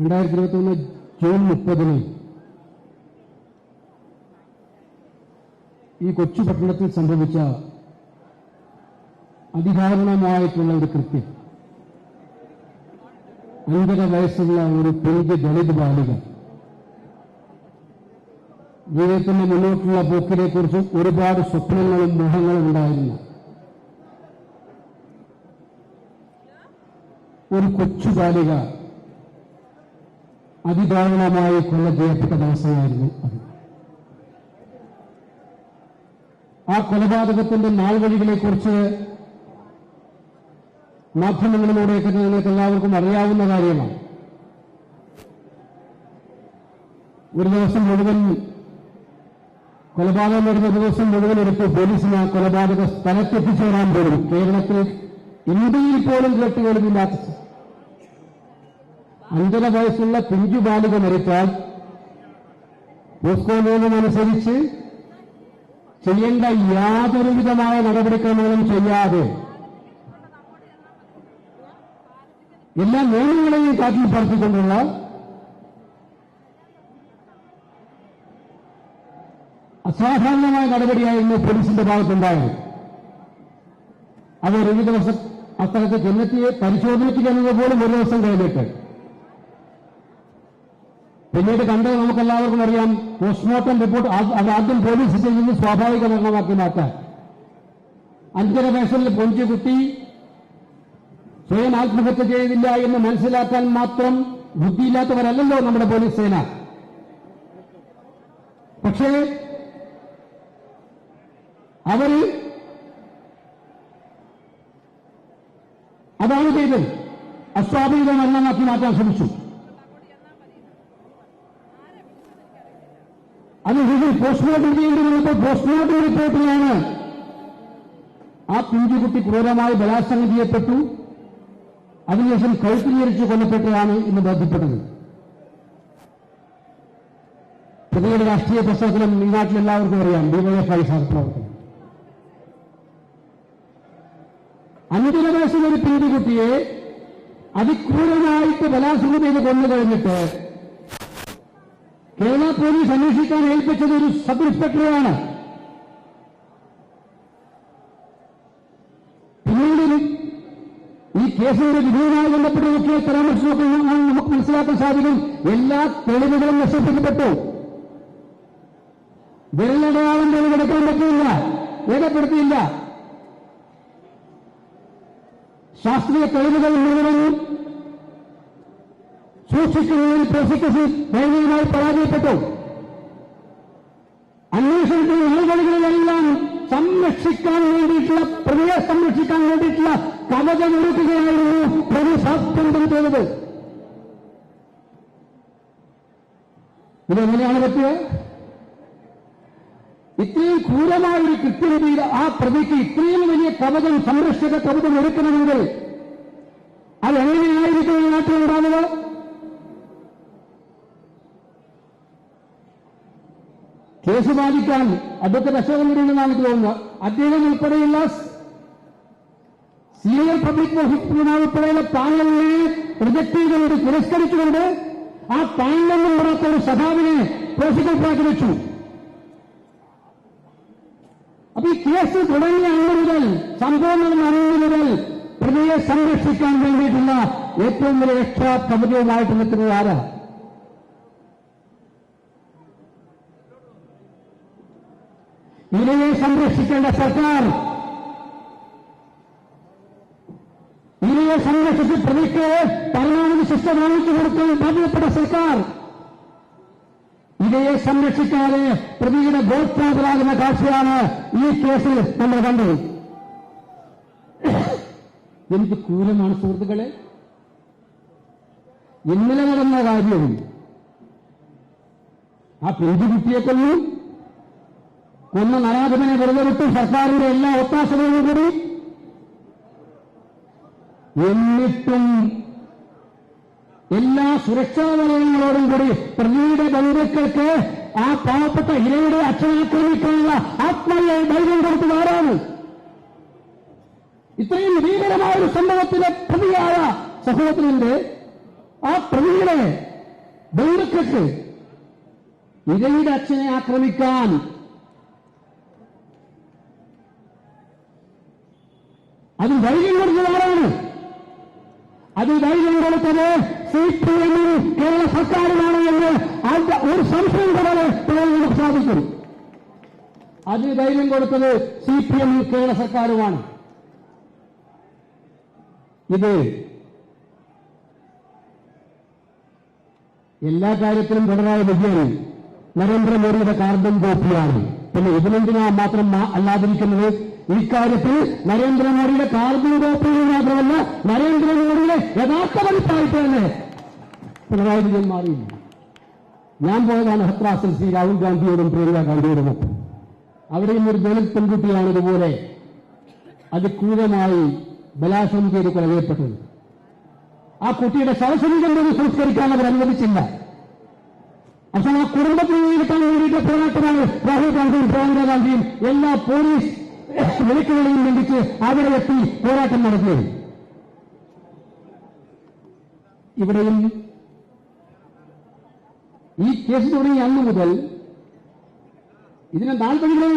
രണ്ടായിരത്തി ഇരുപത്തി ഒന്ന് ജൂൺ മുപ്പതിന് ഈ കൊച്ചു പട്ടണത്തിൽ സംഭവിച്ച അതിദാരുണമായിട്ടുള്ള ഒരു കൃത്യം. അഞ്ചര വയസ്സുള്ള ഒരു പെൺകി ദളിത് ബാലിക ജീവിതത്തിന്റെ മുന്നോട്ടുള്ള പോക്കിനെ കുറിച്ച് ഒരുപാട് സ്വപ്നങ്ങളും മോഹങ്ങളും ഉണ്ടായിരുന്നു. ഒരു കൊച്ചു ബാലിക അതിദാരുണമായി കൊല ചെയ്യപ്പെട്ട ദിവസമായിരുന്നു അത്. ആ കൊലപാതകത്തിന്റെ നാൾവഴികളെ കുറിച്ച് മാധ്യമങ്ങളിലൂടെയൊക്കെ നിങ്ങൾക്ക് എല്ലാവർക്കും അറിയാവുന്ന കാര്യമാണ്. ഒരു ദിവസം മുഴുവൻ കൊലപാതകം വരുന്ന ദിവസം മുഴുവൻ എടുത്ത് പോലീസിന് ആ കൊലപാതക സ്ഥലത്തെത്തിച്ചേരാൻ പോലും കേരളത്തിൽ ഇന്ത്യയിൽ പോലും കേട്ടുകേൾവില്ലാത്ത അഞ്ചര വയസ്സുള്ള പിഞ്ചു ബാലിക മരിച്ചാൽ പോസ്കോ നിയമമനുസരിച്ച് ചെയ്യേണ്ട യാതൊരുവിധമായ നടപടിക്രമങ്ങളും ചെയ്യാതെ എല്ലാ നിയമങ്ങളെയും കാറ്റിൽ പറത്തിക്കൊണ്ടുള്ള അസാധാരണമായ നടപടിയായിരുന്നു പോലീസിന്റെ ഭാഗത്തുണ്ടായത്. അത് ഒരു ദിവസം അത്തരത്തിൽ ചെന്നെത്തിയെ പരിശോധനയ്ക്ക് ചെന്നത് പോലും ഒരു ദിവസം കഴിഞ്ഞിട്ട്. പിന്നീട് കണ്ടത് നമുക്കെല്ലാവർക്കും അറിയാം. പോസ്റ്റ്മോർട്ടം റിപ്പോർട്ട് അത് ആദ്യം പോലീസ് ചെയ്യുന്നത് സ്വാഭാവിക മരണമാക്കി മാറ്റാൻ അഞ്ചര വയസ്സിൽ പൊഞ്ചു കുട്ടി സ്വയം ആത്മഹത്യ ചെയ്തില്ല എന്ന് മനസ്സിലാക്കാൻ മാത്രം ബുദ്ധിയില്ലാത്തവരല്ലല്ലോ നമ്മുടെ പോലീസ് സേന. പക്ഷേ അവർ അതാണ് ചെയ്തത്. അസ്വാഭാവിക മരണമാക്കി മാറ്റാൻ ശ്രമിച്ചു. അതിനുശേഷം പോസ്റ്റ്മോർട്ടം ചെയ്യേണ്ടി വന്നപ്പോൾ പോസ്റ്റ്മോർട്ടം റിപ്പോർട്ടിലാണ് ആ പിഞ്ചുകുട്ടി ക്രൂരമായി ബലാത്സംഗം ചെയ്യപ്പെട്ടു. അതിനുശേഷം കഴുത്തിരിച്ച് കൊല്ലപ്പെട്ടതാണ് ഇന്ന് ബോധ്യപ്പെട്ടത്. പ്രതിയുടെ രാഷ്ട്രീയ പ്രശ്നത്തിലും ഈ നാട്ടിൽ എല്ലാവർക്കും അറിയാം. ഡിവൈഎഫ്ഐ പ്രവർത്തനം. അഞ്ചര വയസ്സിലൊരു പെൺകുട്ടിയെ അതിക്രൂരമായിട്ട് ബലാത്സംഗം ചെയ്ത് കൊന്നു കഴിഞ്ഞിട്ട് കേരള പോലീസ് അന്വേഷിക്കാൻ ഏൽപ്പിച്ചത് ഒരു സബ് ഇൻസ്പെക്ടറെയാണ് പിന്നീട് ഈ കേസിന്റെ വിധിയുമായി ബന്ധപ്പെട്ട് നോക്കിയ പരാമർശമൊക്കെ നമുക്ക് മനസ്സിലാക്കാൻ സാധിക്കും എല്ലാ തെളിവുകളും നശിപ്പിക്കപ്പെട്ടു. വിരലടയാളം തെളിവെടുക്കാൻ പറ്റില്ല രേഖപ്പെടുത്തിയില്ല. ശാസ്ത്രീയ തെളിവുകൾ മുഴുവൻ സൂക്ഷിക്കുന്നതിൽ പ്രോസിക്യൂഷൻ ദയനീയമായി പരാജയപ്പെട്ടു. അന്വേഷണത്തിന് നടപടികളിലെല്ലാം സംരക്ഷിക്കാൻ വേണ്ടിയിട്ടുള്ള പ്രതിയെ സംരക്ഷിക്കാൻ വേണ്ടിയിട്ടുള്ള കവചമൊരുക്കുകയായിരുന്നു പ്രതി സാസ്പന്ദം ചെയ്തത്. ഇതെങ്ങനെയാണ് പറ്റിയത് ഇത്രയും ക്രൂരമായ ഒരു കൃത്യരീതിയിൽ ആ പ്രതിക്ക് ഇത്രയും വലിയ കവചം സംരക്ഷക കവചം ഒരുക്കണമെങ്കിൽ അതെങ്ങനെയായിരിക്കും എങ്ങനെയായിരിക്കും നാട്ടിലുണ്ടാവുക കേസ് ബാധിക്കാൻ അഡ്വക്കേറ്റ് അശോകനുണ്ടെന്നാണ് എനിക്ക് തോന്നുന്നത്. അദ്ദേഹം ഉൾപ്പെടെയുള്ള സീനിയർ പബ്ലിക് പ്രോസിക്യൂട്ടർ ഉൾപ്പെടെയുള്ള പാനലിനെ റിജക്ട് ചെയ്തുകൊണ്ട് തിരസ്കരിച്ചുകൊണ്ട് ആ പാനലെന്നും പറയാത്ത ഒരു സഭാവിനെ പ്രോസിക്യൂട്ടറാക്കി വെച്ചു. അപ്പൊ ഈ കേസ് തുടങ്ങിയ അന്ന് സംഭവം നടന്ന അന്ന് മുതൽ പ്രതിയെ സംരക്ഷിക്കാൻ വേണ്ടിയിട്ടുള്ള ഏറ്റവും വലിയ രക്ഷാ കവചവുമായിട്ട് നിൽക്കുന്നത് ആരാ? ഇരയെ സംരക്ഷിക്കേണ്ട സർക്കാർ. ഇരയെ സംരക്ഷിച്ച് പ്രതിക്ക് പരമാവധി ശിക്ഷ വാങ്ങിച്ചു കൊടുക്കാൻ ബാധ്യപ്പെട്ട സർക്കാർ. ഇരയെ സംരക്ഷിക്കാതെ പ്രതിയുടെ ഗോത്രാതരാകുന്ന കാഴ്ചയാണ് ഈ കേസിൽ നമ്മൾ കണ്ടത്. എനിക്ക് ക്രൂരമാണ് സുഹൃത്തുക്കളെ. ഇന്നലെ നടന്ന കാര്യവും ആ പെൺകുട്ടിയെ കൊല്ലും. കൊന്ന നരാധിപനെ വെറുതെ വിട്ട് സർക്കാരിന്റെ എല്ലാ ഒത്താശകളും കൂടി എന്നിട്ടും എല്ലാ സുരക്ഷാ വലയങ്ങളോടും കൂടി പ്രതിയുടെ ബന്ധുക്കൾക്ക് ആ പാവപ്പെട്ട ഇരയുടെ അച്ഛനാക്രമിക്കാനുള്ള ആത്മീയ ധൈര്യം കൊടുത്തത് ആരാണ്? ഇത്രയും ഭീകരമായ ഒരു സംഭവത്തിലെ പ്രതിയായ സഹോദരന്റെ ആ പ്രതിയുടെ ബന്ധുക്കൾക്ക് ഇരയുടെ അച്ഛനെ ആക്രമിക്കാൻ അത് ധൈര്യം കൊടുത്തത് ആരാണ്? അത് ധൈര്യം കൊടുത്തത് സി കേരള സർക്കാരിനാണ് എന്ന് ഒരു സംശയം കൂടാതെ പറയാൻ സാധിക്കും. അത് ധൈര്യം കൊടുത്തത് സി കേരള സർക്കാരുമാണ്. ഇത് എല്ലാ കാര്യത്തിലും പിണറായി വിജയൻ നരേന്ദ്രമോദിയുടെ കാർബൺ കോപ്പിയാണ്. പിന്നെ ഇതിനെന്തിനാ മാത്രം അല്ലാതിരിക്കുന്നത്? ഇക്കാര്യത്തിൽ നരേന്ദ്രമോദിയുടെ കാർബൺ കോപ്പിയിൽ മാത്രമല്ല നരേന്ദ്രമോദിയുടെ യഥാർത്ഥ പതിപ്പായിട്ട് തന്നെ പിണറായി വിജയൻ മാറിയില്ല. ഞാൻ പോയതാണ് ഹത്രാസിൽ ശ്രീ രാഹുൽ ഗാന്ധിയോടും പ്രിയങ്ക ഗാന്ധിയോടും അവിടെയും ഒരു ദളിത് പെൺകുട്ടിയാണ് ഇതുപോലെ അതിക്രൂരമായി ബലാത്സംഗം ചെയ്ത് കൊലവേപ്പെട്ടത് ആ കുട്ടിയുടെ ശവശരീരം പോലും സംസ്കരിക്കാൻ അവർ അനുവദിച്ചില്ല. അപ്പോൾ ആ കുടുംബത്തിന് കിട്ടാൻ വേണ്ടിയിട്ട് പോരാട്ടമാണ് രാഹുൽ ഗാന്ധിയും പ്രിയങ്ക ഗാന്ധിയും എല്ലാ പോലീസ് വിലക്കുകളെയും ലംഘിച്ച് എത്തി പോരാട്ടം നടത്തിയത് ഇവിടെയും ഈ കേസ് തുടങ്ങിയ അന്ന് മുതൽ ഇതിന് നാൽപ്പത് കിലോ